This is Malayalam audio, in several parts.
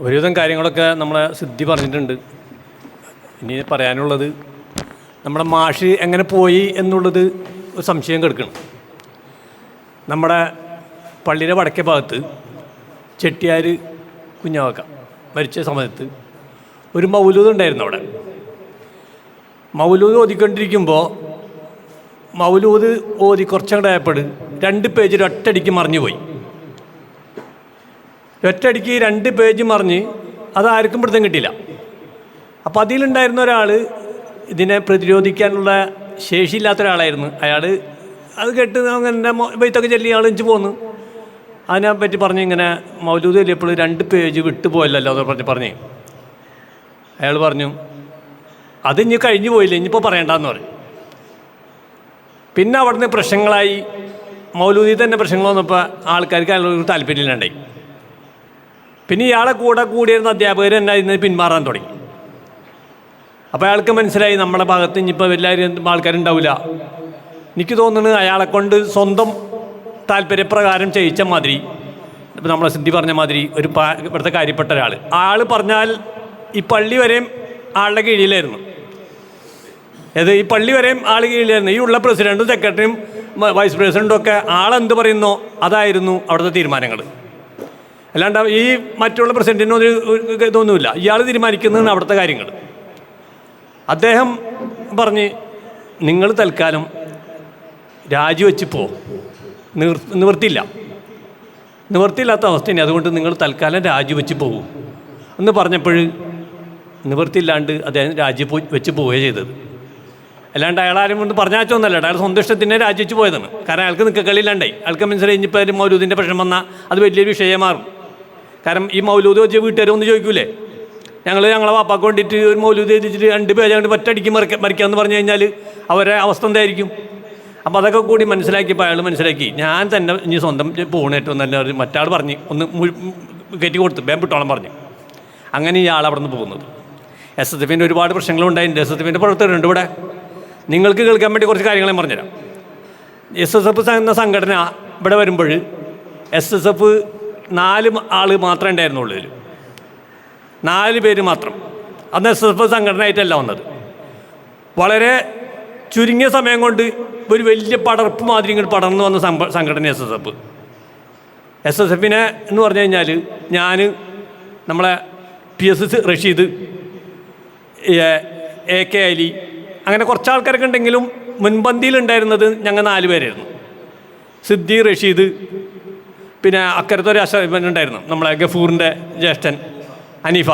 ഒരുവിധം കാര്യങ്ങളൊക്കെ നമ്മളെ സിദ്ധി പറഞ്ഞിട്ടുണ്ട്. ഇനി പറയാനുള്ളത് നമ്മുടെ മാഷ് എങ്ങനെ പോയി എന്നുള്ളത് ഒരു സംശയം കിടക്കണം. നമ്മുടെ പള്ളിയുടെ വടക്കേ ഭാഗത്ത് ചെട്ടിയാർ കുഞ്ഞാവക്ക മരിച്ച സമയത്ത് ഒരു മൗലൂദ് ഉണ്ടായിരുന്നു അവിടെ. മൗലൂദ് ഓതിക്കൊണ്ടിരിക്കുമ്പോൾ മൗലൂദ് ഓതി കുറച്ചങ്ങോട്ടായപ്പോൾ രണ്ട് പേജിൽ ഒറ്റടിക്ക് മറിഞ്ഞു പോയി ഒറ്റയടിക്ക് രണ്ട് പേജ് മറിഞ്ഞ് അതാർക്കും പിടുത്തം കിട്ടിയില്ല. അപ്പോൾ അതിലുണ്ടായിരുന്ന ഒരാൾ ഇതിനെ പ്രതിരോധിക്കാനുള്ള ശേഷിയില്ലാത്ത ഒരാളായിരുന്നു അയാൾ അത് കേട്ട് അങ്ങനെ വൈത്തൊക്കെ ചൊല്ലി ആൾ എനിക്ക് പോന്നു. അതിനെ പറ്റി പറഞ്ഞ് ഇങ്ങനെ മൗലൂദ് ചൊല്ലിയപ്പോൾ രണ്ട് പേജ് വിട്ടുപോയല്ലോ എന്ന് പറഞ്ഞ് പറഞ്ഞ്. അയാൾ പറഞ്ഞു അത് ഇനി കഴിഞ്ഞു പോയില്ല ഇനിയിപ്പോൾ പറയണ്ടെന്ന് പറഞ്ഞു. പിന്നെ അവിടുന്ന് പ്രശ്നങ്ങളായി. മൗലൂദി തന്നെ പ്രശ്നങ്ങൾ വന്നപ്പോൾ ആൾക്കാർക്ക് അയാളൊരു താല്പര്യമില്ലാണ്ടായി. പിന്നെ ഇയാളെ കൂടെ കൂടിയിരുന്ന അധ്യാപകർ തന്നെ ഇന്ന് പിന്മാറാൻ തുടങ്ങി. അപ്പോൾ അയാൾക്ക് മനസ്സിലായി നമ്മുടെ ഭാഗത്ത് ഇനിയിപ്പോൾ എല്ലാവരും ആൾക്കാരുണ്ടാവില്ല എനിക്ക് തോന്നുന്നത് അയാളെ കൊണ്ട് സ്വന്തം താല്പര്യപ്രകാരം ചെയ്യിച്ച മാതിരി ഇപ്പം നമ്മളെ സിദ്ധി പറഞ്ഞ മാതിരി ഒരു പാ ഇവിടുത്തെ കാര്യപ്പെട്ട ഒരാൾ ആൾ പറഞ്ഞാൽ ഈ പള്ളി വരെയും ആളുടെ കീഴിലായിരുന്നു. അത് ഈ പള്ളി വരെയും ആൾ കീഴിലായിരുന്നു. ഈ ഉള്ള പ്രസിഡന്റും സെക്രട്ടറിയും വൈസ് പ്രസിഡന്റും ഒക്കെ ആളെന്ത് പറയുന്നോ അതായിരുന്നു അവിടുത്തെ തീരുമാനങ്ങൾ അല്ലാണ്ട് ഈ മറ്റുള്ള പ്രസിഡന്റിനും ഒരു ഇതൊന്നുമില്ല. ഇയാൾ തീരുമാനിക്കുന്നതാണ് അവിടുത്തെ കാര്യങ്ങൾ. അദ്ദേഹം പറഞ്ഞ് നിങ്ങൾ തൽക്കാലം രാജിവെച്ച് പോ. നിവർ നിവർത്തിയില്ലാത്ത അവസ്ഥ അവസ്ഥയാണ്. അതുകൊണ്ട് നിങ്ങൾ തൽക്കാലം രാജിവെച്ച് പോകും. എന്ന് പറഞ്ഞപ്പോൾ നിവർത്തിയില്ലാണ്ട് അദ്ദേഹം രാജി പോയി വെച്ച് പോവുകയാണ് ചെയ്തത്. അല്ലാണ്ട് അയാൾ ആരും കൊണ്ട് പറഞ്ഞാച്ചൊന്നല്ല അയാൾ സ്വന്തം ഇഷ്ടത്തിനെ രാജിവെച്ച് പോയതാണ്. കാരണം അയാൾക്ക് നിൽക്കക്കളിയില്ലാണ്ടായി അയാൾക്ക് മനസ്സിലായി ഇനിയിപ്പോൾ ഒരു ഇതിന്റെ പ്രശ്നം വന്നാൽ അത് വലിയൊരു വിഷയം മാറും കാരണം ഈ മൗലൂദ് വെച്ച് വീട്ടുകാരൊന്ന് ചോദിക്കൂലേ? ഞങ്ങൾ ഞങ്ങളെ വാപ്പാക്ക് വേണ്ടിയിട്ട് ഒരു മൗലൂദ് എഴുതിച്ചിട്ട് രണ്ട് പേജ് കൊണ്ട് ഒറ്റടിക്ക് മറിക്ക മറിക്കാമെന്ന് പറഞ്ഞു കഴിഞ്ഞാൽ അവരെ അവസ്ഥ എന്തായിരിക്കും? അപ്പോൾ അതൊക്കെ കൂടി മനസ്സിലാക്കിയപ്പോൾ അയാൾ മനസ്സിലാക്കി. ഞാൻ തന്നെ ഇനി സ്വന്തം പോണേറ്റവും തന്നെ മറ്റാൾ പറഞ്ഞ് ഒന്ന് കയറ്റി കൊടുത്ത് ബേമ്പിട്ടോളം പറഞ്ഞു. അങ്ങനെ ഇയാൾ അവിടെ നിന്ന് പോകുന്നത്. എസ് എസ് എഫിന്റെ ഒരുപാട് പ്രശ്നങ്ങളുണ്ടായിട്ടുണ്ട് എസ് എസ് എഫിന്റെ പ്രവർത്തകരുണ്ട് ഇവിടെ. നിങ്ങൾക്ക് കേൾക്കാൻ വേണ്ടി കുറച്ച് കാര്യങ്ങളെ പറഞ്ഞുതരാം. എസ് എസ് എഫ് എന്ന സംഘടന ഇവിടെ വരുമ്പോൾ എസ് എസ് എഫ് നാല് ആൾ മാത്രമേ ഉണ്ടായിരുന്നുള്ളൂ നാല് പേര് മാത്രം. അന്ന് എസ് എസ് എഫ് സംഘടനയായിട്ടല്ല വന്നത്. വളരെ ചുരുങ്ങിയ സമയം കൊണ്ട് ഒരു വലിയ പടർപ്പ് മാതിരി ഇങ്ങോട്ട് പടർന്നു വന്ന സംഘടന S S F S S എഫിനെ എന്ന് പറഞ്ഞു കഴിഞ്ഞാൽ ഞാൻ നമ്മളെ P S S Rasheed A K Ali അങ്ങനെ കുറച്ച് ആൾക്കാരൊക്കെ ഉണ്ടെങ്കിലും മുൻപന്തിയിലുണ്ടായിരുന്നത് ഞങ്ങൾ നാല് പേരായിരുന്നു. സിദ്ദി റഷീദ് പിന്നെ അക്കരത്തെ ഒരു അശ ഉണ്ടായിരുന്നു നമ്മളെ ഗഫൂറിന്റെ ജ്യേഷ്ഠൻ അനീഫ.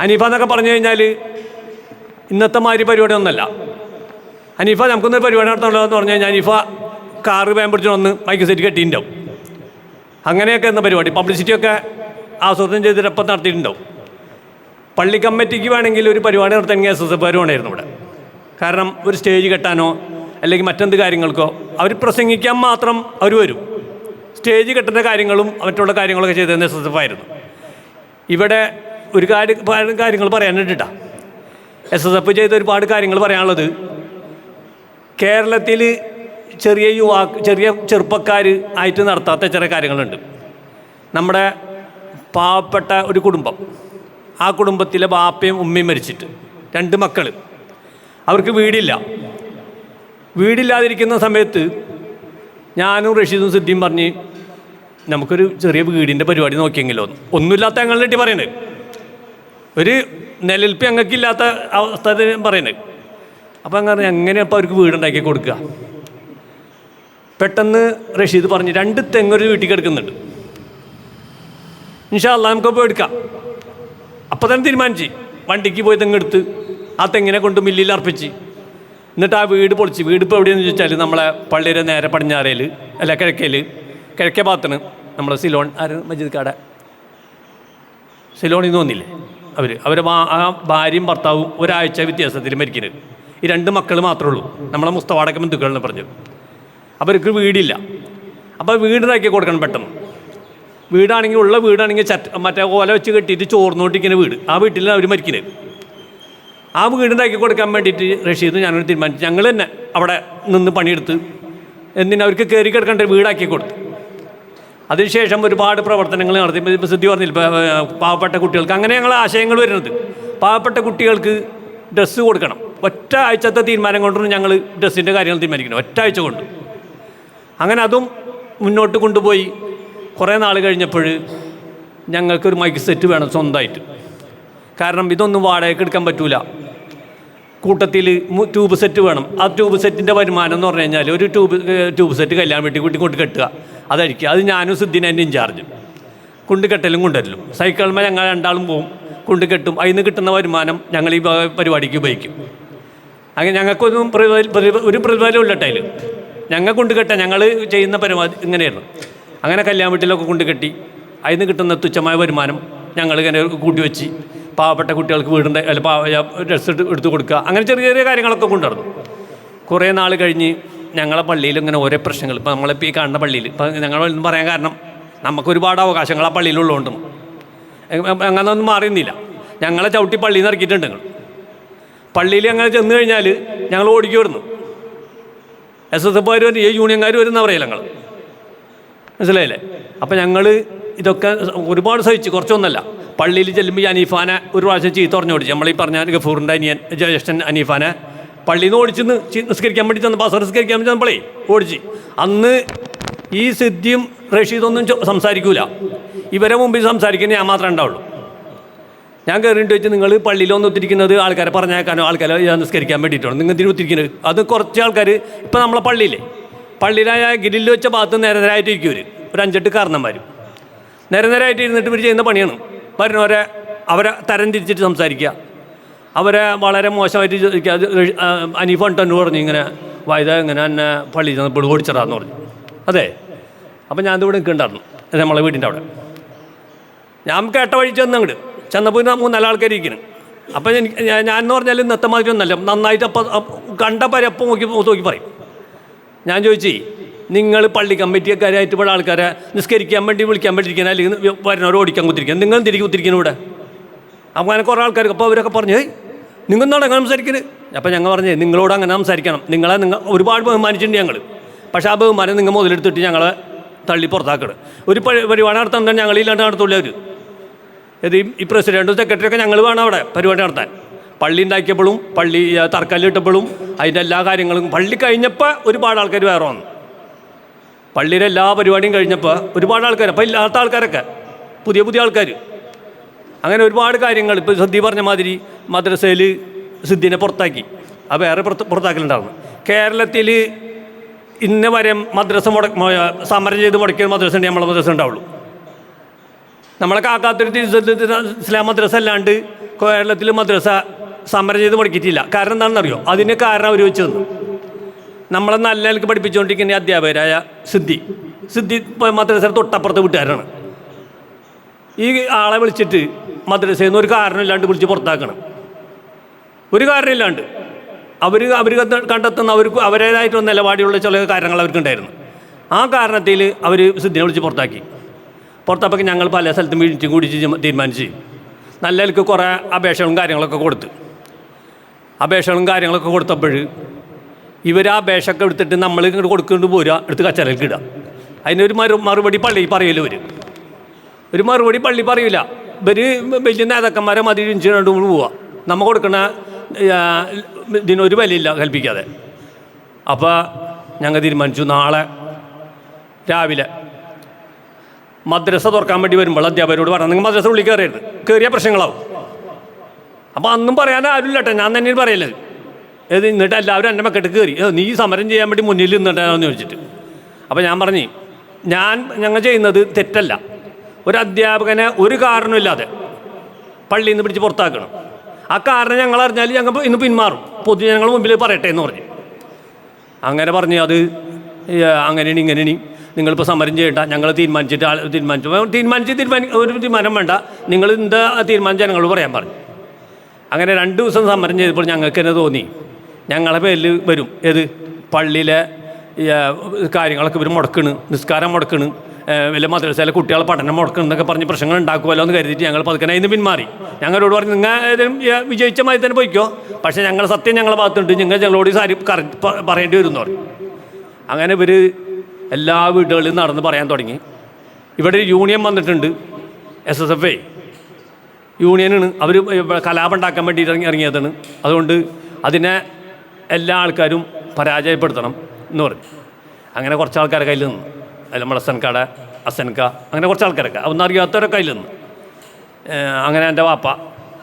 അനീഫ എന്നൊക്കെ പറഞ്ഞു കഴിഞ്ഞാൽ ഇന്നത്തെ മാതിരി പരിപാടി ഒന്നല്ല. അനീഫ നമുക്കൊന്നൊരു പരിപാടി നടത്തണല്ലോ എന്ന് പറഞ്ഞു കഴിഞ്ഞാൽ അനീഫ കാറ് വേം പിടിച്ചു വന്ന് മൈക്ക് സെറ്റ് കെട്ടിയിട്ടുണ്ടാവും. അങ്ങനെയൊക്കെ എന്ന പരിപാടി. പബ്ലിസിറ്റിയൊക്കെ ആസൂത്രണം ചെയ്തിട്ട് ചെയ്തിട്ടപ്പം നടത്തിയിട്ടുണ്ടാവും. പള്ളി കമ്മിറ്റിക്ക് വേണമെങ്കിൽ ഒരു പരിപാടി നടത്തണമെങ്കിൽ എസ് എസ് എഫ് വരുവാണായിരുന്നു ഇവിടെ. കാരണം ഒരു സ്റ്റേജ് കെട്ടാനോ അല്ലെങ്കിൽ മറ്റെന്ത് കാര്യങ്ങൾക്കോ അവർ പ്രസംഗിക്കാൻ മാത്രം അവർ വരും. സ്റ്റേജ് കെട്ടുന്ന കാര്യങ്ങളും മറ്റുള്ള കാര്യങ്ങളൊക്കെ ചെയ്തത് എസ് ആയിരുന്നു. ഇവിടെ ഒരു കാര്യം കാര്യങ്ങൾ പറയാനിട്ടാ എസ് എസ് എഫ് ചെയ്ത ഒരുപാട് കാര്യങ്ങൾ പറയാനുള്ളത്. കേരളത്തിൽ ചെറിയ യുവാ ചെറിയ ചെറുപ്പക്കാർ ആയിട്ട് നടത്താത്ത ചില കാര്യങ്ങളുണ്ട്. നമ്മുടെ പാവപ്പെട്ട ഒരു കുടുംബം. ആ കുടുംബത്തിലെ ബാപ്പയും ഉമ്മയും മരിച്ചിട്ട്. രണ്ട് മക്കൾ അവർക്ക് വീടില്ല. വീടില്ലാതിരിക്കുന്ന സമയത്ത് ഞാനും റഷീദും സിദ്ധിയും പറഞ്ഞ് നമുക്കൊരു ചെറിയ വീടിന്റെ പരിപാടി നോക്കിയെങ്കിലോ. ഒന്നുമില്ലാത്ത ഞങ്ങളുടെ പറ്റി പറയുന്നത് ഒരു നിലനിൽപ്പ് ഞങ്ങൾക്കില്ലാത്ത അവസ്ഥ പറയുന്നത് അപ്പോൾ അങ്ങനെ എങ്ങനെ അപ്പോൾ അവർക്ക് വീടുണ്ടാക്കി കൊടുക്കുക? പെട്ടെന്ന് റഷീദ് പറഞ്ഞു രണ്ട് തെങ്ങൊരു വീട്ടിൽ കിടക്കുന്നുണ്ട് ഇൻഷാല്ല നമുക്ക് പോയി എടുക്കാം. അപ്പോൾ തന്നെ തീരുമാനിച്ചു വണ്ടിക്ക് പോയി തെങ്ങെടുത്ത് ആ തെങ്ങിനെ കൊണ്ട് മില്ലിൽ അർപ്പിച്ച്. എന്നിട്ട് ആ വീട് പൊളിച്ച് വീട് ഇപ്പോൾ എവിടെയെന്ന് ചോദിച്ചാൽ നമ്മളെ പള്ളിയുടെ നേരെ പടിഞ്ഞാറയിൽ അല്ല കിഴക്കയിൽ കിഴക്കേ ഭാഗത്തിന് നമ്മളെ സിലോൺ ആര്? മജീദ് കാട. സിലോണിൽ നിന്ന് വന്നില്ലേ? അവർ അവർ ആ ഭാര്യയും ഭർത്താവും ഒരാഴ്ച വ്യത്യാസത്തിൽ മരിക്കുന്നത് ഈ രണ്ട് മക്കൾ മാത്രമേ ഉള്ളൂ. നമ്മളെ മുസ്തവാടക്ക ബന്ധുക്കളെന്ന് പറഞ്ഞു അവർക്ക് വീടില്ല. അപ്പോൾ വീടിനാക്കി കൊടുക്കണം പെട്ടെന്ന്. വീടാണെങ്കിൽ ഉള്ള വീടാണെങ്കിൽ ചറ്റ മറ്റേ ഓല വെച്ച് കെട്ടിയിട്ട് ചോർന്നോട്ടിരിക്കുന്ന വീട്. ആ വീട്ടിലാണ് അവർ മരിക്കുന്നത് ആ വീടുണ്ടാക്കി കൊടുക്കാൻ വേണ്ടിയിട്ട് റഷീദ് ഞാനൊരു തീരുമാനിച്ചു. ഞങ്ങൾ തന്നെ അവിടെ നിന്ന് പണിയെടുത്ത് എന്തിനാ അവർക്ക് കയറി കിടക്കേണ്ട വീടാക്കി കൊടുത്തു. അതിനുശേഷം ഒരുപാട് പ്രവർത്തനങ്ങൾ നടത്തി. ഇപ്പോൾ ഇപ്പം സിദ്ധി പറഞ്ഞില്ല പാവപ്പെട്ട കുട്ടികൾക്ക്. അങ്ങനെ ഞങ്ങൾ ആശയങ്ങൾ വരുന്നത്. പാവപ്പെട്ട കുട്ടികൾക്ക് ഡ്രസ്സ് കൊടുക്കണം. ഒറ്റ ആഴ്ചത്തെ തീരുമാനം കൊണ്ടാണ് ഞങ്ങൾ ഡ്രസ്സിന്റെ കാര്യങ്ങൾ തീരുമാനിക്കുന്നത് ഒറ്റ ആഴ്ച കൊണ്ട്. അങ്ങനെ അതും മുന്നോട്ട് കൊണ്ടുപോയി. കുറേ നാൾ കഴിഞ്ഞപ്പോൾ ഞങ്ങൾക്കൊരു മൈക്ക് സെറ്റ് വേണം സ്വന്തമായിട്ട്. കാരണം ഇതൊന്നും വാടകയ്ക്ക് എടുക്കാൻ പറ്റൂല. കൂട്ടത്തിൽ ട്യൂബ് സെറ്റ് വേണം. ആ ട്യൂബ് സെറ്റിന്റെ വരുമാനം എന്ന് പറഞ്ഞു കഴിഞ്ഞാൽ ഒരു ട്യൂബ് ട്യൂബ് സെറ്റ് കല്യാൺ വീട്ടിൽ കൂട്ടി കൊണ്ട് കെട്ടുക. അതായിരിക്കും. അത് ഞാനും സിദ്ധിന് എന്റെ ഇൻചാർജ് കൊണ്ട് കെട്ടലും കൊണ്ടുവരലും. സൈക്കിളിന്മേൽ ഞങ്ങൾ രണ്ടാളും പോവും. കൊണ്ട് കെട്ടും. അതിൽ നിന്ന് കിട്ടുന്ന വരുമാനം ഞങ്ങൾ ഈ പരിപാടിക്ക് ഉപയോഗിക്കും. അങ്ങനെ ഞങ്ങൾക്കൊന്നും ഒരു പ്രതിഫലം ഇല്ല അതിൽ ഞങ്ങൾ കൊണ്ട് കെട്ടാൻ ഞങ്ങൾ ചെയ്യുന്ന പരിപാടി ഇങ്ങനെയായിരുന്നു. അങ്ങനെ കല്യാൺ വീട്ടിലൊക്കെ കൊണ്ട് കെട്ടി അതിൽ നിന്ന് കിട്ടുന്ന തുച്ഛമായ വരുമാനം ഞങ്ങൾ ഇങ്ങനെ കൂട്ടി വെച്ച് പാവപ്പെട്ട കുട്ടികൾക്ക് വീടിന്റെ അല്ല പാവ ഡ്രസ്സ് എടുത്ത് കൊടുക്കുക. അങ്ങനെ ചെറിയ ചെറിയ കാര്യങ്ങളൊക്കെ കൊണ്ടുവന്നു കുറേ നാൾ കഴിഞ്ഞ് ഞങ്ങളെ പള്ളിയിൽ ഇങ്ങനെ ഓരോ പ്രശ്നങ്ങൾ. ഇപ്പോൾ നമ്മളിപ്പോൾ ഈ കാണുന്ന പള്ളിയിൽ ഇപ്പം ഞങ്ങൾ പറയാൻ കാരണം നമുക്ക് ഒരുപാട് അവകാശങ്ങൾ ആ പള്ളിയിലുള്ളതുകൊണ്ട്. അങ്ങനെ ഒന്നും മാറിയുന്നില്ല ഞങ്ങളെ ചവിട്ടി പള്ളിയിൽ നിന്ന് ഇറക്കിയിട്ടുണ്ട് ഞങ്ങൾ. പള്ളിയിൽ അങ്ങനെ ചെന്ന് കഴിഞ്ഞാൽ ഞങ്ങൾ ഓടിക്കുമായിരുന്നു എസ് എസ് എഫുകാർ വരും ഈ യൂണിയൻകാർ വരുന്ന പറയില്ല ഞങ്ങൾ മനസ്സിലായില്ലേ? അപ്പം ഞങ്ങൾ ഇതൊക്കെ ഒരുപാട് സഹിച്ച്. കുറച്ചൊന്നല്ല. പള്ളിയിൽ ചെല്ലുമ്പോൾ ഈ അനീഫാനെ ഒരു പ്രാവശ്യം ചീത്ത പറഞ്ഞു ഓടിച്ചു നമ്മളീ പറഞ്ഞ ഗഫൂറിന്റെ അനിയൻ ജ്യേഷ്ഠൻ അനീഫാനെ. പള്ളിയിൽ നിന്ന് ഓടിച്ചെന്ന് നിസ്കരിക്കാൻ വേണ്ടി ചെന്ന് പാസ് നിസ്കരിക്കാൻ വേണ്ടി ചെന്നപ്പോഴേ ഓടിച്ച്. അന്ന് ഈ സിദ്ധിയും റഷീദൊന്നും സംസാരിക്കൂല. ഇവരെ മുമ്പിൽ സംസാരിക്കുന്ന ഞാൻ മാത്രമേ ഉണ്ടാവുള്ളൂ. ഞാൻ കയറിയിട്ട് വെച്ച് നിങ്ങൾ പള്ളിയിൽ ഒന്ന് ഒത്തിരിക്കുന്നത് ആൾക്കാരെ പറഞ്ഞേക്കാനോ ആൾക്കാരെ നിസ്കരിക്കാൻ വേണ്ടിയിട്ടാണ്. നിങ്ങൾ ഇതിന് ഒത്തിരിക്കുന്നത്? അത് കുറച്ച് ആൾക്കാർ ഇപ്പം നമ്മളെ പള്ളിയില്ലേ? പള്ളിയിലായ ഗിരിൽ വെച്ച ഭാഗത്ത് നേരെ നേരായിട്ട് ഇരിക്കും ഒരു അഞ്ചെട്ട് കാരണന്മാരും നേരെ നേരായിട്ട് ഇരുന്നിട്ട് ഇവർ ചെയ്യുന്ന പണിയാണ്. വരുന്നവരെ അവരെ തരംതിരിച്ചിട്ട് സംസാരിക്കുക. അവരെ വളരെ മോശമായിട്ട് ചോദിക്കുക അനീഫ് പറഞ്ഞു ഇങ്ങനെ വൈദ ഇങ്ങനെ എന്നെ പള്ളി ചെന്നപ്പോൾ ഓടിച്ചിടാന്ന് പറഞ്ഞു. അതെ? അപ്പം ഞാൻ ഇവിടെ നിൽക്കുന്നുണ്ടായിരുന്നു. നമ്മളെ വീടിന്റെ അവിടെ. ഞാൻ കേട്ട വഴി ചെന്ന് അങ്ങോട്ട് ചെന്നപ്പോൾ മൂന്നാൽ ആൾക്കാർ ഇരിക്കുന്നു അപ്പം എനിക്ക് ഞാൻ എന്ന് പറഞ്ഞാൽ ഇന്നത്തെ മാതിരി ഒന്നല്ല. നന്നായിട്ട് അപ്പം കണ്ട പരപ്പം നോക്കി നോക്കി പറയും. ഞാൻ ചോദിച്ചേ നിങ്ങൾ പള്ളി കമ്മിറ്റിക്കാരായിട്ട് ഇവിടെ ആൾക്കാരെ നിസ്കരിക്കാൻ വേണ്ടി വിളിക്കാൻ വേണ്ടിയിരിക്കാൻ അല്ലെങ്കിൽ വരുന്നവർ ഓടിക്കാൻ കുത്തിരിക്കാൻ നിങ്ങൾ തിരികെ കുത്തിരിക്കുന്നു ഇവിടെ? അപ്പോൾ അങ്ങനെ കുറേ ആൾക്കാർക്ക് അപ്പോൾ അവരൊക്കെ പറഞ്ഞു നിങ്ങൾ എന്താണ് അങ്ങനെ സംസാരിക്കുന്നത് അപ്പം ഞങ്ങൾ പറഞ്ഞേ നിങ്ങളോട് അങ്ങനെ സംസാരിക്കണം. നിങ്ങളെ നിങ്ങൾ ഒരുപാട് ബഹുമാനിച്ചിട്ടുണ്ട് ഞങ്ങൾ പക്ഷേ ആ ബഹുമാനം നിങ്ങൾ മുതലെടുത്തിട്ട് ഞങ്ങളെ തള്ളി പുറത്താക്കണം. ഒരു പരി- പരിപാടി നടത്താൻ ഞങ്ങൾ ഇല്ലാണ്ട് നടത്തൂല അവർ ഇത് ഈ- പ്രസിഡന്റും സെക്രട്ടറിയൊക്കെ ഞങ്ങൾ വേണം അവിടെ പരിപാടി നടത്താൻ. പള്ളി ഉണ്ടാക്കിയപ്പോഴും പള്ളി തറക്കല്ലിട്ടപ്പോഴും അതിന്റെ എല്ലാ കാര്യങ്ങളും പള്ളി കഴിഞ്ഞപ്പോൾ ഒരുപാട് ആൾക്കാർ വേറെ വന്നു. പള്ളിയിലെ എല്ലാ പരിപാടിയും കഴിഞ്ഞപ്പോൾ ഒരുപാട് ആൾക്കാർ അപ്പോൾ ഇല്ലാത്ത ആൾക്കാരൊക്കെ പുതിയ പുതിയ ആൾക്കാർ അങ്ങനെ ഒരുപാട് കാര്യങ്ങൾ ഇപ്പോൾ സിദ്ധി പറഞ്ഞ മാതിരി മദ്രസയിൽ സിദ്ധിനെ പുറത്താക്കി. ആ വേറെ പുറത്ത് പുറത്താക്കലുണ്ടായിരുന്നു. കേരളത്തിൽ ഇന്ന വരെ മദ്രസ മുടക്ക സമരം ചെയ്ത് മുടക്കിയ മദ്രസ ഉണ്ട് നമ്മളെ മദ്രസ ഉണ്ടാവുള്ളൂ. നമ്മളെ കാക്കാത്തൊരു ഇസ്ലാം മദ്രസ അല്ലാണ്ട് കേരളത്തിൽ മദ്രസ സമരം ചെയ്ത് മുടക്കിയിട്ടില്ല. കാരണം എന്താണെന്നറിയോ? അതിന് കാരണം അവർ വെച്ച് തന്നു. നമ്മളെ നല്ല നിലയ്ക്ക് പഠിപ്പിച്ചുകൊണ്ടിരിക്കുന്ന അധ്യാപകരായ സിദ്ധി. സിദ്ധി മദ്രസ തൊട്ടപ്പുറത്തെ വീട്ടുകാരാണ്. ഈ ആളെ വിളിച്ചിട്ട് മദ്രസയിൽ നിന്ന് ഒരു കാരണമില്ലാണ്ട് വിളിച്ച് പുറത്താക്കണം. ഒരു കാരണമില്ലാണ്ട്. അവർ അവർ കണ്ടെത്തുന്ന അവർക്ക് അവരേതായിട്ടുള്ള നിലപാടിയുള്ള ചില കാര്യങ്ങൾ അവർക്കുണ്ടായിരുന്നു. ആ കാരണത്തിൽ അവർ സിദ്ധിനെ വിളിച്ച് പുറത്താക്കി. പുറത്തപ്പോൾ ഞങ്ങൾ പല സ്ഥലത്തും വീഴ്ചയും കൂടി തീരുമാനിച്ച് നല്ല നിലയ്ക്ക് കുറേ അപേക്ഷകളും കാര്യങ്ങളൊക്കെ കൊടുത്ത്. അപേക്ഷകളും കാര്യങ്ങളൊക്കെ കൊടുത്തപ്പോൾ ഇവർ ആ അപേക്ഷയൊക്കെ എടുത്തിട്ട് നമ്മൾ ഇങ്ങോട്ട് കൊടുക്കേണ്ടി പോരുക എടുത്ത് കച്ചറയിലേക്ക് ഇടുക. അതിനൊരു മറു മറുപടി പള്ളി പറയില്ല ഇവർ ഒരു മറുപടി പള്ളി പറയില്ല ഇവർ വലിയ നേതാക്കന്മാരെ മതി ഇഞ്ചിനോട് പോവുക. നമ്മൾ കൊടുക്കണ ഇതിനൊരു വിലയില്ല കൽപ്പിക്കാതെ. അപ്പോൾ ഞങ്ങൾ തീരുമാനിച്ചു നാളെ രാവിലെ മദ്രസ തുറക്കാൻ വേണ്ടി വരുമ്പോൾ അധ്യാപകരോട് പറഞ്ഞു നിങ്ങൾ മദ്രസ ഉള്ളിൽ കയറിയത് കയറിയ പ്രശ്നങ്ങളാവും. അപ്പോൾ അന്നും പറയാൻ ആരുമില്ല ഞാൻ തന്നെയാണ് പറയല്ലേ ഏത് എന്നിട്ട് എല്ലാവരും എന്റെ മക്കട്ട് കയറി. നീ സമരം ചെയ്യാൻ വേണ്ടി മുന്നിൽ നിന്നിട്ടാണെന്ന് ചോദിച്ചിട്ട്. അപ്പോൾ ഞാൻ പറഞ്ഞു ഞാൻ ഞങ്ങൾ ചെയ്യുന്നത് തെറ്റല്ല. ഒരു അധ്യാപകനെ ഒരു കാരണമില്ലാതെ പള്ളിയിൽ നിന്ന് പിടിച്ച് പുറത്താക്കണം. ആ കാരണം ഞങ്ങൾ അറിഞ്ഞാൽ ഞങ്ങൾ ഇന്ന് പിന്മാറും. പൊതുജനങ്ങൾ മുമ്പിൽ പറയട്ടെ എന്ന് പറഞ്ഞു. അങ്ങനെ പറഞ്ഞു അത് അങ്ങനെ അങ്ങനെയാണ് ഇങ്ങനെയാണ്. നിങ്ങളിപ്പോൾ സമരം ചെയ്യണ്ട. ഞങ്ങൾ തീരുമാനിച്ചിട്ട് തീരുമാനിച്ചു. തീരുമാനിച്ച് തീരുമാനി ഒരു തീരുമാനം വേണ്ട. നിങ്ങൾ എന്താ തീരുമാനം ജനങ്ങളോട് പറയാൻ പറഞ്ഞു. അങ്ങനെ രണ്ട് ദിവസം സമരം ചെയ്തപ്പോൾ ഞങ്ങൾക്ക് തന്നെ തോന്നി. ഞങ്ങളെ പേരിൽ വരും. ഏത്? പള്ളിയിലെ കാര്യങ്ങളൊക്കെ ഇവർ മുടക്കണ് നിസ്കാരം മുടക്കണ് വല്ല മദ്രസയിലെ കുട്ടികളെ പഠനം മുടക്കണം എന്നൊക്കെ പറഞ്ഞ് പ്രശ്നങ്ങൾ ഉണ്ടാക്കുമല്ലോ എന്ന് കരുതിയിട്ട് ഞങ്ങൾ പതുക്കനെ ഇന്ന് പിന്മാറി. ഞങ്ങളോട് പറഞ്ഞു നിങ്ങൾ വിജയിച്ച മാതിരി തന്നെ പോയിക്കോ. പക്ഷേ ഞങ്ങൾ സത്യം ഞങ്ങളെ ഭാഗത്തുണ്ട്. നിങ്ങൾ ഞങ്ങളോട് സാരി പറയേണ്ടി വരും എന്ന് പറഞ്ഞു. അങ്ങനെ ഇവർ എല്ലാ വീടുകളിലും നടന്ന് പറയാൻ തുടങ്ങി. ഇവിടെ ഒരു യൂണിയൻ വന്നിട്ടുണ്ട് എസ് എസ് എഫ് ഐ യൂണിയനാണ്. അവർ കലാപം ഉണ്ടാക്കാൻ വേണ്ടി ഇറങ്ങി ഇറങ്ങിയതാണ്. അതുകൊണ്ട് അതിനെ എല്ലാ ആൾക്കാരും പരാജയപ്പെടുത്തണം എന്ന് പറഞ്ഞു. അങ്ങനെ കുറച്ച് ആൾക്കാരെ കയ്യിൽ നിന്ന്. നമ്മുടെ അസൻകട അസൻക അങ്ങനെ കുറച്ച് ആൾക്കാരൊക്കെ അതൊന്നും അറിയാത്തവരൊക്കെ കയ്യിൽ നിന്ന്. അങ്ങനെ എന്റെ വാപ്പ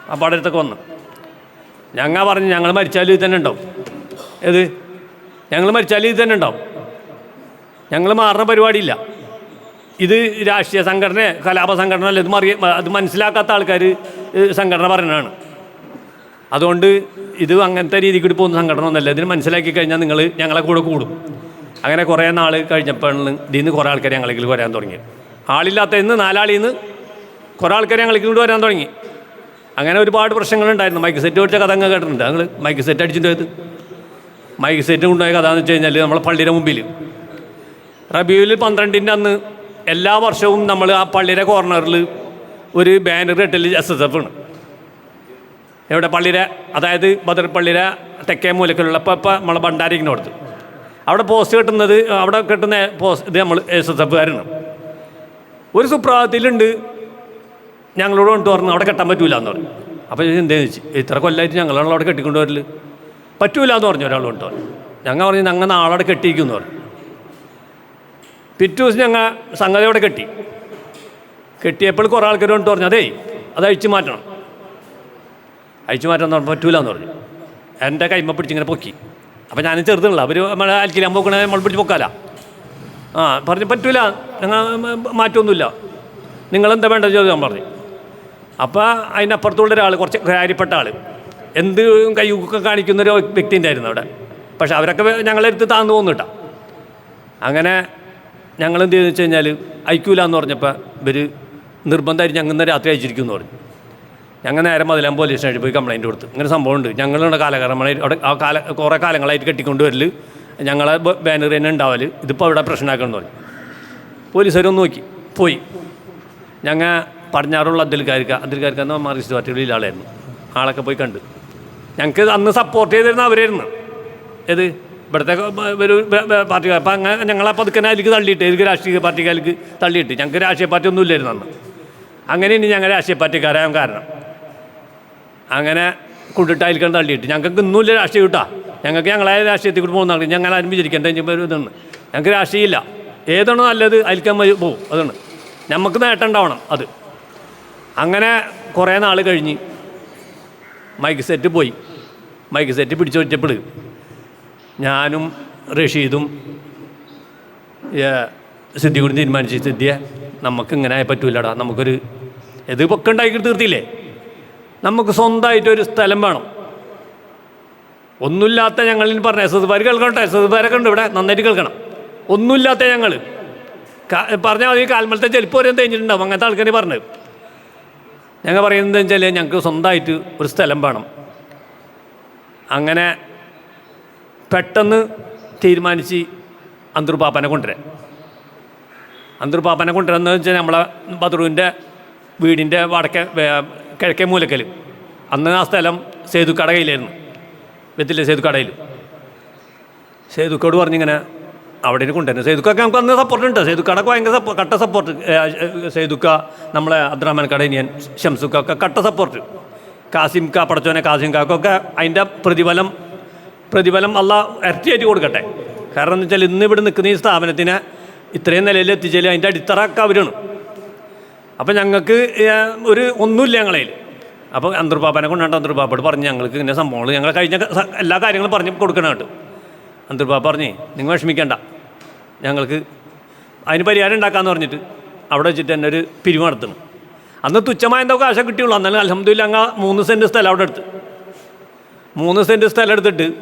വാപ്പാടെ അടുത്തൊക്കെ വന്നു. ഞങ്ങൾ പറഞ്ഞു ഞങ്ങൾ മരിച്ചാലും ഇത് തന്നെ ഉണ്ടാവും. ഏത്? ഞങ്ങൾ മരിച്ചാലും ഇത് തന്നെ ഉണ്ടാവും. ഞങ്ങൾ മാറുന്ന പരിപാടിയില്ല. ഇത് രാഷ്ട്രീയ സംഘടന കലാപ സംഘടന അല്ല ഇത് മറിയ അത് മനസ്സിലാക്കാത്ത ആൾക്കാർ സംഘടന പറയുന്നതാണ്. അതുകൊണ്ട് ഇത് അങ്ങനത്തെ രീതിക്ക് പോകുന്ന സംഘടന ഒന്നല്ല. ഇതിന് മനസ്സിലാക്കി കഴിഞ്ഞാൽ നിങ്ങൾ ഞങ്ങളെ കൂടെ കൂടും. അങ്ങനെ കുറേ നാൾ കഴിഞ്ഞപ്പോഴാണ് ഇതിൽ നിന്ന് കുറേ ആൾക്കാർ ഞങ്ങളിലേക്ക് വരാൻ തുടങ്ങി ആളില്ലാത്ത ഇന്ന് നാലാളിൽ നിന്ന് കുറേ ആൾക്കാർ ഞങ്ങളെങ്കിലും കൂടി വരാൻ തുടങ്ങി. അങ്ങനെ ഒരുപാട് പ്രശ്നങ്ങളുണ്ടായിരുന്നു മൈക്ക് സെറ്റ് വെച്ച കഥ അങ്ങ് കേട്ടിട്ടുണ്ട്. ഞങ്ങൾ മൈക്ക് സെറ്റ് അടിച്ചിട്ട് പോയത് മൈക്ക് സെറ്റ് കൊണ്ടുപോയ കഥ എന്ന് വെച്ച് കഴിഞ്ഞാൽ നമ്മളെ പള്ളിയുടെ മുമ്പിൽ റബിയുൽ പന്ത്രണ്ടിന്റെ അന്ന് എല്ലാ വർഷവും നമ്മൾ ആ പള്ളിയുടെ കോർണറിൽ ഒരു ബാനർ കെട്ടൽ എസ് എസ് എഫ് ആണ്. എവിടെ പള്ളിയിലെ അതായത് ബദർ പള്ളിയുടെ തെക്കേ മൂലക്കിലുള്ള ഇപ്പം ഇപ്പം നമ്മളെ ഭണ്ഡാരിക്കിനോടത്ത് അവിടെ പോസ്റ്റ് കിട്ടുന്നത് അവിടെ കിട്ടുന്ന പോസ്റ്റ് ഇത് നമ്മൾ എസ് എസ് എഫുകാരാണ് ഒരു സുപ്രഭാതത്തിലുണ്ട് ഞങ്ങളോട് കൊണ്ട് പറഞ്ഞു അവിടെ കെട്ടാൻ പറ്റൂല എന്ന് പറഞ്ഞു. അപ്പോൾ ഞാൻ എന്തേന്ന് വെച്ച് ഇത്ര കൊല്ലമായിട്ട് ഞങ്ങളാണല്ലോ അവിടെ കെട്ടിക്കൊണ്ട് വരൽ. പറ്റൂല എന്ന് പറഞ്ഞു ഒരാൾ കൊണ്ട് പറഞ്ഞു. ഞങ്ങൾ പറഞ്ഞു ഞങ്ങൾ നാളവിടെ കെട്ടിയിരിക്കും എന്ന് പറഞ്ഞു. പിറ്റേ ദിവസം ഞങ്ങൾ സംഗതി അവിടെ കെട്ടി. കെട്ടിയപ്പോൾ കുറേ ആൾക്കാർ കൊണ്ട് പറഞ്ഞു അതേ അത് അഴിച്ചു മാറ്റണം. അഴിച്ചു മാറ്റാൻ പറഞ്ഞു പറ്റൂല എന്ന് പറഞ്ഞു. എന്റെ കൈമ പിടിച്ചിങ്ങനെ പൊക്കി. അപ്പോൾ ഞാൻ ചെറുതുള്ള അവർ നമ്മളെ അൽക്കിലാൻ പോക്കണേ നമ്മൾ പിടിച്ച് പൊക്കാല. ആ പറഞ്ഞു പറ്റൂല ഞങ്ങൾ മാറ്റമൊന്നുമില്ല നിങ്ങളെന്താ വേണ്ടത് ഞാൻ പറഞ്ഞു. അപ്പോൾ അതിനപ്പുറത്തുള്ള ഒരാൾ കുറച്ച് കാര്യപ്പെട്ട ആൾ എന്ത് കൈയൊക്കെ കാണിക്കുന്ന ഒരു വ്യക്തി ഉണ്ടായിരുന്നു അവിടെ. പക്ഷെ അവരൊക്കെ ഞങ്ങളെ അടുത്ത് താന്നു പോകുന്നുട്ടാ അങ്ങനെ ഞങ്ങൾ എന്ത് വെച്ച് കഴിഞ്ഞാൽ അയക്കൂല എന്ന് പറഞ്ഞപ്പോൾ ഇവർ നിർബന്ധമായിട്ട് ഞങ്ങൾ രാത്രി അയച്ചിരിക്കും എന്ന് പറഞ്ഞു. ഞങ്ങൾ നേരെ മതിലാൻ പോലീസ് സ്റ്റേഷനിൽ പോയി കംപ്ലൈന്റ് കൊടുത്തു. ഇങ്ങനെ സംഭവമുണ്ട്. ഞങ്ങളുടെ കാലക്രമണ അവിടെ ആ കാല കുറേ കാലങ്ങളായിട്ട് കെട്ടിക്കൊണ്ട് വരൽ ഞങ്ങളെ ബാനർ തന്നെ ഉണ്ടാവൽ ഇതിപ്പോൾ അവിടെ പ്രശ്നമാക്കണമെന്ന് പറഞ്ഞു. പോലീസുകാരൊന്ന് നോക്കി. പോയി. ഞങ്ങൾ പടിഞ്ഞാറുള്ള അബ്ദുൽക്കാർക്ക് അബ്ദുൽക്കാർക്ക് എന്ന മാർക്സിസ്റ്റ് പാർട്ടിയുടെ ആളായിരുന്നു ആളൊക്കെ പോയി കണ്ട്. ഞങ്ങൾക്ക് അന്ന് സപ്പോർട്ട് ചെയ്തിരുന്ന അവരായിരുന്നു. ഏത്? ഇവിടുത്തെ ഒരു പാർട്ടിക്കാർ അപ്പം അങ്ങനെ ഞങ്ങളെ പതുക്കനെ അതിലേക്ക് തള്ളിയിട്ട് ഏത് രാഷ്ട്രീയ പാർട്ടിക്കാർക്ക് തള്ളിയിട്ട്. ഞങ്ങൾക്ക് രാഷ്ട്രീയ പാർട്ടി ഒന്നും ഇല്ലായിരുന്നു അന്ന്. ഇനി ഞങ്ങൾ രാഷ്ട്രീയ പാർട്ടിക്കാരായ കാരണം. അങ്ങനെ കൊണ്ടിട്ട് അതിൽക്കാൻ തള്ളിയിട്ട്. ഞങ്ങൾക്ക് ഇന്നുമില്ല രാഷ്ട്രീയം കിട്ടാ. ഞങ്ങൾക്ക് ഞങ്ങളെ രാഷ്ട്രീയത്തിൽ കൂടി പോകുന്നതാണ്. ഞങ്ങൾ ആരും വിചാരിക്കേണ്ട ഇതാണ്. ഞങ്ങൾക്ക് രാഷ്ട്രീയമില്ല. ഏതാണോ നല്ലത് അതിൽക്കാൻ പോകും അതാണ്. നമുക്ക് നേട്ടം ഉണ്ടാവണം അത്. അങ്ങനെ കുറേ നാൾ കഴിഞ്ഞ് മൈക്ക് സെറ്റ് പോയി. മൈക്ക് സെറ്റ് പിടിച്ചു ഞാനും റഷീദും സിദ്ധി കൂടി തീരുമാനിച്ചു സിദ്ധിയെ നമുക്കിങ്ങനെ പറ്റൂലടാ. നമുക്കൊരു ഇത് പൊക്കെ ഉണ്ടാക്കി തീർത്തില്ലേ നമുക്ക് സ്വന്തമായിട്ടൊരു സ്ഥലം വേണം. ഒന്നുമില്ലാത്ത ഞങ്ങളിൽ പറഞ്ഞ എസ് എസ് പാര് കേൾക്കട്ടെ എസ് എസ് പാരൊക്കെ ഉണ്ട് ഇവിടെ. നന്നായിട്ട് കേൾക്കണം. ഒന്നുമില്ലാത്ത ഞങ്ങൾ. പറഞ്ഞാൽ മതി കാൽമലത്തെ ചെരുപ്പ് വരെ തേഞ്ഞിട്ടുണ്ടാവും അങ്ങനത്തെ ആൾക്കാർ പറഞ്ഞത് ഞങ്ങൾ പറയുന്നത് വെച്ചാൽ ഞങ്ങൾക്ക് സ്വന്തമായിട്ട് ഒരു സ്ഥലം വേണം. അങ്ങനെ പെട്ടെന്ന് തീരുമാനിച്ച് അന്തർപാപ്പനെ കൊണ്ടുവരാൻ. അന്തർപാപ്പനെ കൊണ്ടുവരാന്ന് വെച്ചാൽ നമ്മളെ ബദറുവിന്റെ വീടിന്റെ വടക്കേ കിഴക്കേ മൂലക്കൽ അന്ന് ആ സ്ഥലം കടകയിലായിരുന്നു. വെത്തില്ല സേതു കടയിൽ. സേതുക്കോട് പറഞ്ഞിങ്ങനെ അവിടെ കൊണ്ടുവരുന്നത് സേതുക്കൊക്കെ നമുക്ക് അന്ന് സപ്പോർട്ട് ഉണ്ട് സേതുക്കടക്ക് ഭയങ്കര സപ്പോർട്ട് കട്ട സപ്പോർട്ട്. സേതുക്ക നമ്മളെ അബ്ദുറഹ്മാൻ കടയിനിയൻ ഷംസുക്ക ഒക്കെ കട്ട സപ്പോർട്ട്. കാസിം കാ പടച്ചോനെ കാസിം കാക്കൊക്കെ അതിന്റെ പ്രതിഫലം പ്രതിഫലം അല്ല ഇരട്ടിയായിട്ട് കൊടുക്കട്ടെ. കാരണം എന്ന് വെച്ചാൽ ഇന്ന് ഇവിടെ നിൽക്കുന്ന ഈ സ്ഥാപനത്തിനെ ഇത്രയും നിലയിൽ എത്തിച്ചാൽ അതിന്റെ അടിത്തറ അവരാണ് അപ്പം ഞങ്ങൾക്ക് ഒരു ഒന്നുമില്ല ഞങ്ങളതിൽ അപ്പോൾ അന്തർപാപ്പനെ കൊണ്ടാണ്ട് അന്തർപാപ്പോട് പറഞ്ഞ് ഞങ്ങൾക്ക് ഇങ്ങനെ സംഭവങ്ങൾ ഞങ്ങൾ കഴിഞ്ഞ എല്ലാ കാര്യങ്ങളും പറഞ്ഞ് കൊടുക്കണം കേട്ടോ. അന്തർപാപ്പ പറഞ്ഞേ നിങ്ങൾ വിഷമിക്കേണ്ട. ഞങ്ങൾക്ക് അതിന് പരിഹാരം ഉണ്ടാക്കാമെന്ന് പറഞ്ഞിട്ട് അവിടെ വെച്ചിട്ട് തന്നെ ഒരു പിരിവ് നടത്തണം. അന്ന് തുച്ഛമായ എന്തോ കാശ കിട്ടിയുള്ളൂ. എന്നാലും അലഹമ്മദില്ല അങ്ങ് മൂന്ന് സെന്റ് സ്ഥലം അവിടെ എടുത്ത്. മൂന്ന് സെന്റ് സ്ഥലം എടുത്തിട്ട്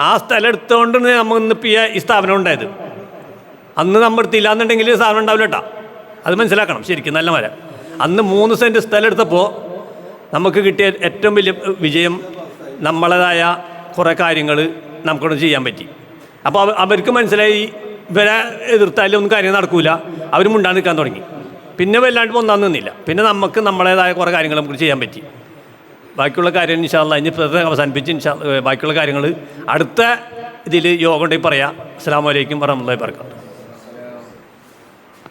ആ സ്ഥലം എടുത്തുകൊണ്ട് നമ്മൾ ഇന്ന് ഈ- സ്ഥാപനം ഉണ്ടായത്. അന്ന് നമ്മൾ എടുത്തില്ല എന്നുണ്ടെങ്കിൽ സാധനം ഉണ്ടാവില്ല കേട്ടോ. അത് മനസ്സിലാക്കണം. ശരിക്കും നല്ല മരം. അന്ന് മൂന്ന് സെന്റ് സ്ഥലം എടുത്തപ്പോൾ നമുക്ക് കിട്ടിയ ഏറ്റവും വലിയ വിജയം നമ്മളേതായ കുറേ കാര്യങ്ങൾ നമുക്കൊന്ന് ചെയ്യാൻ പറ്റി. അപ്പോൾ അവർക്ക് മനസ്സിലായി ഇവരെ എതിർത്താലും ഒന്നും കാര്യം നടക്കൂല. അവർ മുണ്ടാൻ നിൽക്കാൻ തുടങ്ങി. പിന്നെ വല്ലാണ്ട് ഒന്നാൻ നിന്നില്ല. പിന്നെ നമുക്ക് നമ്മളേതായ കുറേ കാര്യങ്ങൾ നമുക്ക് ചെയ്യാൻ പറ്റി. ബാക്കിയുള്ള കാര്യം ഇൻഷാല്ല ഇനി പ്രത്യേകം അവസാനിപ്പിച്ച് ഇൻഷാ ബാക്കിയുള്ള കാര്യങ്ങൾ അടുത്ത ഇതിൽ യോഗ ഉണ്ടെങ്കിൽ പറയാം. അസ്സാം വലൈക്കും വറഹമുല്ലാ വർക്കാത്തു